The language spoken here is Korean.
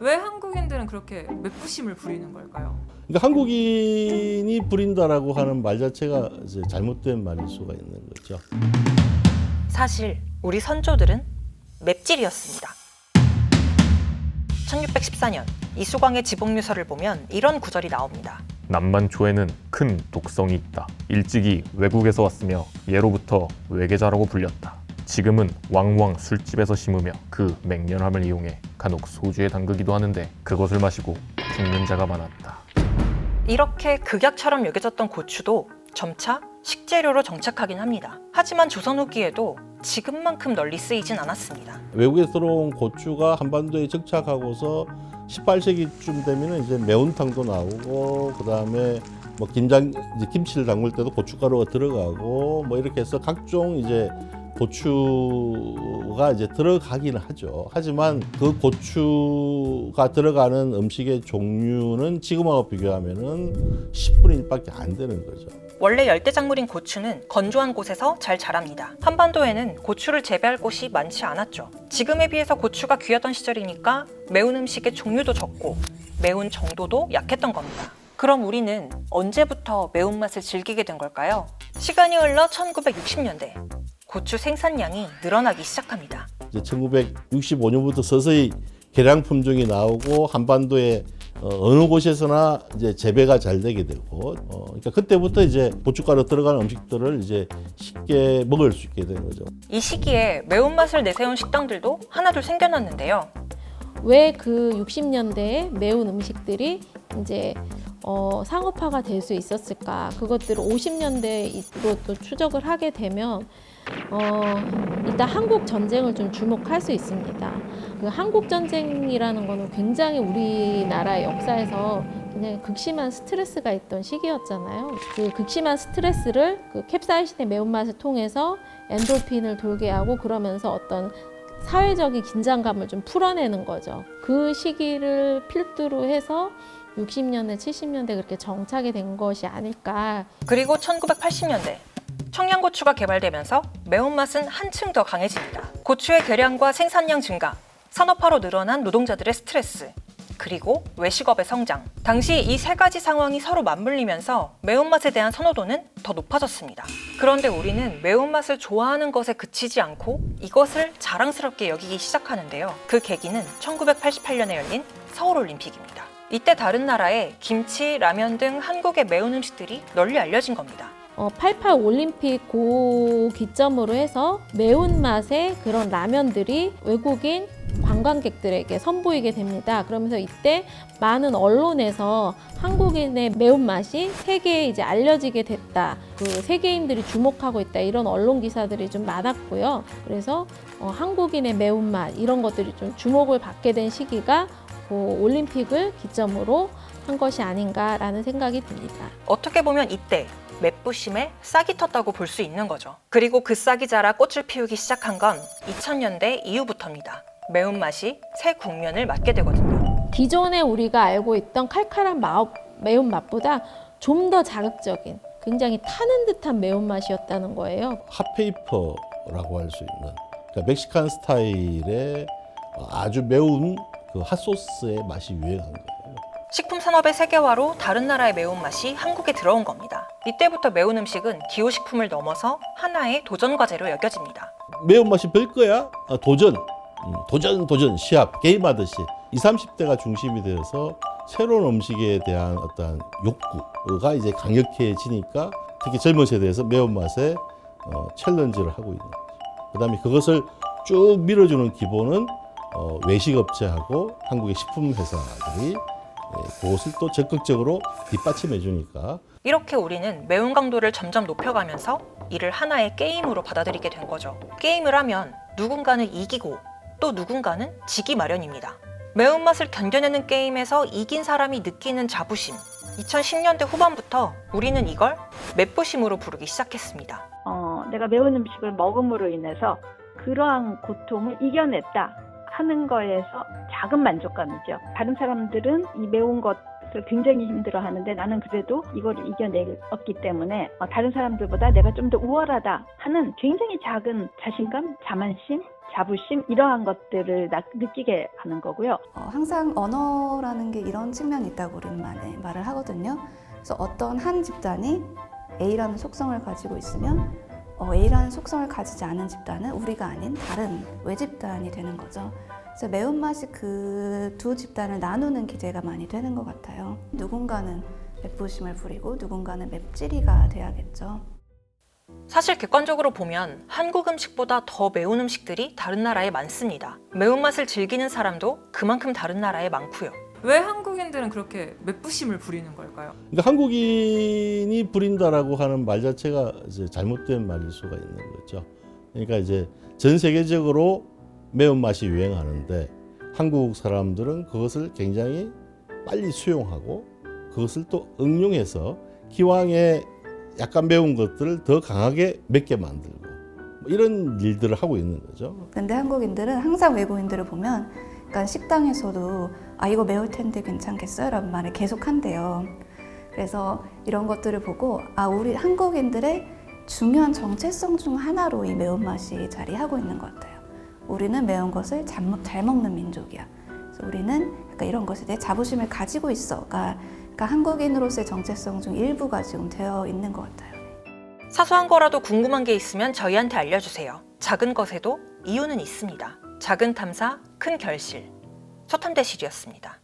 왜 한국인들은 그렇게 맵부심을 부리는 걸까요? 그러니까 한국인이 부린다라고 하는 말 자체가 이제 잘못된 말일 수가 있는 거죠. 사실 우리 선조들은 맵찔이었습니다. 1614년 이수광의 지복유서를 보면 이런 구절이 나옵니다. 남만초에는 큰 독성이 있다. 일찍이 외국에서 왔으며 예로부터 외계자라고 불렸다. 지금은 왕왕 술집에서 심으며 그 맹렬함을 이용해 간혹 소주에 담그기도 하는데 그것을 마시고 죽는 자가 많았다. 이렇게 극약처럼 여겨졌던 고추도 점차 식재료로 정착하긴 합니다. 하지만 조선 후기에도 지금만큼 널리 쓰이진 않았습니다. 외국에 들어온 고추가 한반도에 정착하고서 18세기쯤 되면 이제 매운탕도 나오고 그다음에 뭐 김장 이제 김치를 담글 때도 고춧가루가 들어가고 뭐 이렇게 해서 각종 이제 고추가 이제 들어가기는 하죠. 하지만 그 고추가 들어가는 음식의 종류는 지금하고 비교하면은 10분의 1밖에 안 되는 거죠. 원래 열대작물인 고추는 건조한 곳에서 잘 자랍니다. 한반도에는 고추를 재배할 곳이 많지 않았죠. 지금에 비해서 고추가 귀하던 시절이니까 매운 음식의 종류도 적고 매운 정도도 약했던 겁니다. 그럼 우리는 언제부터 매운맛을 즐기게 된 걸까요? 시간이 흘러 1960년대 고추 생산량이 늘어나기 시작합니다. 이제 1965년부터 서서히 개량 품종이 나오고 한반도에 어, 느 곳에서나 이제 재배가 잘 되게 되고 어, 그러니까 그때부터 이제 고춧가루 들어가는 음식들을 이제 쉽게 먹을 수 있게 된 거죠. 이 시기에 매운맛을 내세운 식당들도 하나둘 생겨났는데요. 왜 그 60년대에 매운 음식들이 이제 어, 상업화가 될 수 있었을까? 그것들을 50년대로 또 추적을 하게 되면 어, 일단 한국 전쟁을 좀 주목할 수 있습니다. 그 한국 전쟁이라는 거는 굉장히 우리나라의 역사에서 굉장히 극심한 스트레스가 있던 시기였잖아요. 그 극심한 스트레스를 그 캡사이신의 매운맛을 통해서 엔돌핀을 돌게 하고 그러면서 어떤 사회적인 긴장감을 좀 풀어내는 거죠. 그 시기를 필두로 해서 60년대, 70년대 그렇게 정착이 된 것이 아닐까. 그리고 1980년대 청양고추가 개발되면서 매운맛은 한층 더 강해집니다. 고추의 개량과 생산량 증가, 산업화로 늘어난 노동자들의 스트레스, 그리고 외식업의 성장. 당시 이 세 가지 상황이 서로 맞물리면서 매운맛에 대한 선호도는 더 높아졌습니다. 그런데 우리는 매운맛을 좋아하는 것에 그치지 않고 이것을 자랑스럽게 여기기 시작하는데요. 그 계기는 1988년에 열린 서울올림픽입니다. 이때 다른 나라에 김치, 라면 등 한국의 매운 음식들이 널리 알려진 겁니다. 어, 88 올림픽 고 기점으로 해서 매운맛의 그런 라면들이 외국인 관광객들에게 선보이게 됩니다. 그러면서 이때 많은 언론에서 한국인의 매운맛이 세계에 이제 알려지게 됐다. 그 세계인들이 주목하고 있다. 이런 언론 기사들이 좀 많았고요. 그래서 어, 한국인의 매운맛 이런 것들이 좀 주목을 받게 된 시기가 그 올림픽을 기점으로 한 것이 아닌가라는 생각이 듭니다. 어떻게 보면 이때 맵부심에 싹이 텄다고 볼 수 있는 거죠. 그리고 그 싹이 자라 꽃을 피우기 시작한 건 2000년대 이후부터입니다. 매운맛이 새 국면을 맞게 되거든요. 기존에 우리가 알고 있던 칼칼한 마, 매운맛보다 좀 더 자극적인 굉장히 타는 듯한 매운맛이었다는 거예요. 핫페이퍼라고 할 수 있는 그러니까 멕시칸 스타일의 아주 매운 그 핫소스의 맛이 유행한 거예요. 식품 산업의 세계화로 다른 나라의 매운맛이 한국에 들어온 겁니다. 이때부터 매운 음식은 기호식품을 넘어서 하나의 도전 과제로 여겨집니다. 매운맛이 별 거야? 아, 도전. 음, 도전, 도전, 시합, 게임하듯이 20, 30대가 중심이 되어서 새로운 음식에 대한 어떤 욕구가 이제 강력해지니까 특히 젊은 세대에서 매운맛에 어, 챌린지를 하고 있는 거죠. 그 다음에 그것을 쭉 밀어주는 기본은 어, 외식업체하고 한국의 식품회사들이 예, 그것을 또 적극적으로 뒷받침해 주니까 이렇게 우리는 매운 강도를 점점 높여가면서 이를 하나의 게임으로 받아들이게 된 거죠. 게임을 하면 누군가는 이기고 또 누군가는 지기 마련입니다. 매운맛을 견뎌내는 게임에서 이긴 사람이 느끼는 자부심. 2010년대 후반부터 우리는 이걸 맵부심으로 부르기 시작했습니다. 어, 내가 매운 음식을 먹음으로 인해서 그러한 고통을 이겨냈다 하는 거에서 작은 만족감이죠. 다른 사람들은 이 매운 것을 굉장히 힘들어 하는데 나는 그래도 이걸 이겨냈기 때문에 어, 다른 사람들보다 내가 좀 더 우월하다 하는 굉장히 작은 자신감, 자만심, 자부심 이러한 것들을 나- 느끼게 하는 거고요. 어, 항상 언어라는 게 이런 측면이 있다고 우리는 말을, 하거든요. 그래서 어떤 한 집단이 A라는 속성을 가지고 있으면 어, A라는 속성을 가지지 않은 집단은 우리가 아닌 다른 외집단이 되는 거죠. 그래서 매운맛이 그 두 집단을 나누는 기제가 많이 되는 것 같아요. 누군가는 맵부심을 부리고 누군가는 맵찔이가 돼야겠죠. 사실 객관적으로 보면 한국 음식보다 더 매운 음식들이 다른 나라에 많습니다. 매운맛을 즐기는 사람도 그만큼 다른 나라에 많고요. 왜 한국인들은 그렇게 맵부심을 부리는 걸까요? 그러니까 한국인이 부린다라고 하는 말 자체가 이제 잘못된 말일 수가 있는 거죠. 그러니까 이제 전 세계적으로 매운맛이 유행하는데 한국 사람들은 그것을 굉장히 빨리 수용하고 그것을 또 응용해서 기왕에 약간 매운 것들을 더 강하게 맵게 만들고 뭐 이런 일들을 하고 있는 거죠. 근데 한국인들은 항상 외국인들을 보면 그러니까 식당에서도 아 이거 매울 텐데 괜찮겠어요? 라는 말을 계속 한대요. 그래서 이런 것들을 보고 아 우리 한국인들의 중요한 정체성 중 하나로 이 매운맛이 자리하고 있는 것 같아요. 우리는 매운 것을 잘, 먹는 민족이야. 그래서 우리는 약간 이런 것에 대해 자부심을 가지고 있어가 그러니까 한국인으로서의 정체성 중 일부가 지금 되어 있는 것 같아요. 사소한 거라도 궁금한 게 있으면 저희한테 알려주세요. 작은 것에도 이유는 있습니다. 작은 탐사, 큰 결실. 서탄대실이었습니다.